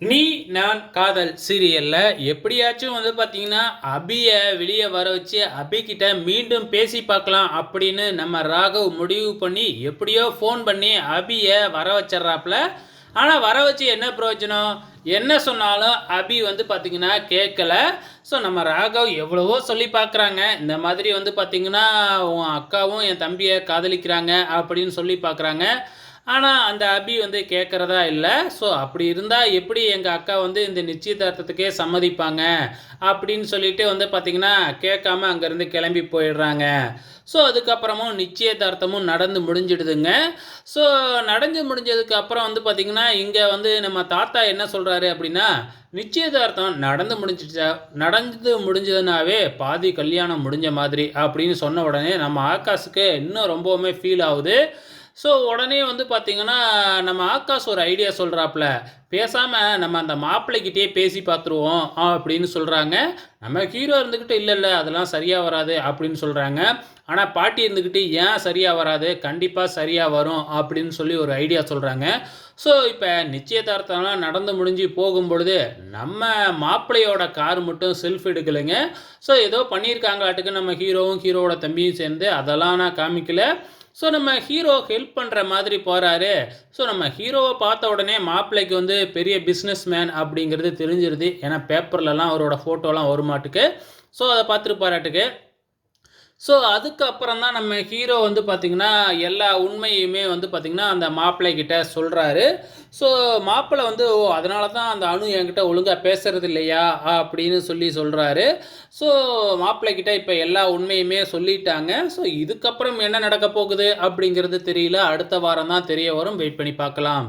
நீ நான் காதல் சீரியலில் எப்படியாச்சும் வந்து பார்த்தீங்கன்னா அபியை வெளியே வர வச்சு அபிகிட்ட மீண்டும் பேசி பார்க்கலாம் அப்படின்னு நம்ம ராகவ் முடிவு பண்ணி எப்படியோ ஃபோன் பண்ணி அபியை வர வச்சிட்றாப்புல. ஆனால் வர வச்சு என்ன பிரயோஜனம்? என்ன சொன்னாலும் அபி வந்து பார்த்தீங்கன்னா கேட்கல ஸோ நம்ம ராகவ் எவ்வளவோ சொல்லி பார்க்குறாங்க இந்த மாதிரி வந்து பார்த்தீங்கன்னா உன் அக்காவும் என் தம்பியை காதலிக்கிறாங்க அப்படின்னு சொல்லி பார்க்குறாங்க ஆனால் அந்த அபி வந்து கேட்குறதா இல்லை. ஸோ அப்படி இருந்தால் எப்படி எங்கள் அக்கா வந்து இந்த நிச்சயதார்த்தத்துக்கே சம்மதிப்பாங்க அப்படின்னு சொல்லிட்டு வந்து பார்த்திங்கன்னா கேட்காம அங்கேருந்து கிளம்பி போயிடுறாங்க. ஸோ அதுக்கப்புறமும் நிச்சயதார்த்தமும் நடந்து முடிஞ்சிடுதுங்க. ஸோ நடந்து முடிஞ்சதுக்கு அப்புறம் வந்து பார்த்திங்கன்னா இங்கே வந்து நம்ம தாத்தா என்ன சொல்கிறாரு அப்படின்னா நிச்சயதார்த்தம் நடந்து முடிஞ்சிச்சா நடந்து முடிஞ்சதுனாவே பாதி கல்யாணம் முடிஞ்ச மாதிரி அப்படின்னு சொன்ன உடனே நம்ம ஆகாஷுக்கு இன்னும் ரொம்பவுமே ஃபீல் ஆகுது. ஸோ உடனே வந்து பார்த்தீங்கன்னா நம்ம ஆகாஷ் ஒரு ஐடியா சொல்கிறாப்புல பேசாமல் நம்ம அந்த மாப்பிள்ளைக்கிட்டே பேசி பார்த்துருவோம் அப்படின்னு சொல்கிறாங்க நம்ம ஹீரோ இருந்துக்கிட்டு இல்லை இல்லை அதெல்லாம் சரியாக வராது அப்படின்னு சொல்கிறாங்க ஆனால் பாட்டி இருந்துக்கிட்டு ஏன் சரியாக வராது? கண்டிப்பாக சரியாக வரும் அப்படின்னு சொல்லி ஒரு ஐடியா சொல்கிறாங்க ஸோ இப்போ நிச்சயதார்த்தம்லாம் நடந்து முடிஞ்சு போகும்பொழுது நம்ம மாப்பிள்ளையோட கார் மட்டும் செல்ஃப் எடுக்கலைங்க. ஸோ ஏதோ பண்ணியிருக்காங்களாட்டுக்கு நம்ம ஹீரோவும் ஹீரோவோட தம்பியும் சேர்ந்து அதெல்லாம் நான் காமிக்கலை. ஸோ நம்ம ஹீரோ ஹெல்ப் பண்ணுற மாதிரி போகிறாரு ஸோ நம்ம ஹீரோவை பார்த்த உடனே மாப்பிள்ளைக்கு வந்து பெரிய பிஸ்னஸ் மேன் அப்படிங்கிறது தெரிஞ்சிருது. ஏன்னா பேப்பர்லலாம் அவரோட ஃபோட்டோலாம் வருமாட்டுக்கு. ஸோ அதை பார்த்துட்டு பாராட்டுக்கு. ஸோ அதுக்கப்புறம் தான் நம்ம ஹீரோ வந்து பார்த்திங்கன்னா எல்லா உண்மையுமே வந்து பார்த்திங்கன்னா அந்த மாப்பிள்ளை கிட்ட சொல்கிறாரு ஸோ மாப்பிள்ளை வந்து ஓ அதனால தான் அந்த அணு என்கிட்ட ஒழுங்காக பேசுறது இல்லையா? அப்படின்னு சொல்லி சொல்கிறாரு ஸோ மாப்பிள்ளை கிட்ட இப்போ எல்லா உண்மையுமே சொல்லிட்டாங்க. ஸோ இதுக்கப்புறம் என்ன நடக்க போகுது அப்படிங்கிறது தெரியல. அடுத்த வாரம் தான் தெரிய வரும். வெயிட் பண்ணி பார்க்கலாம்.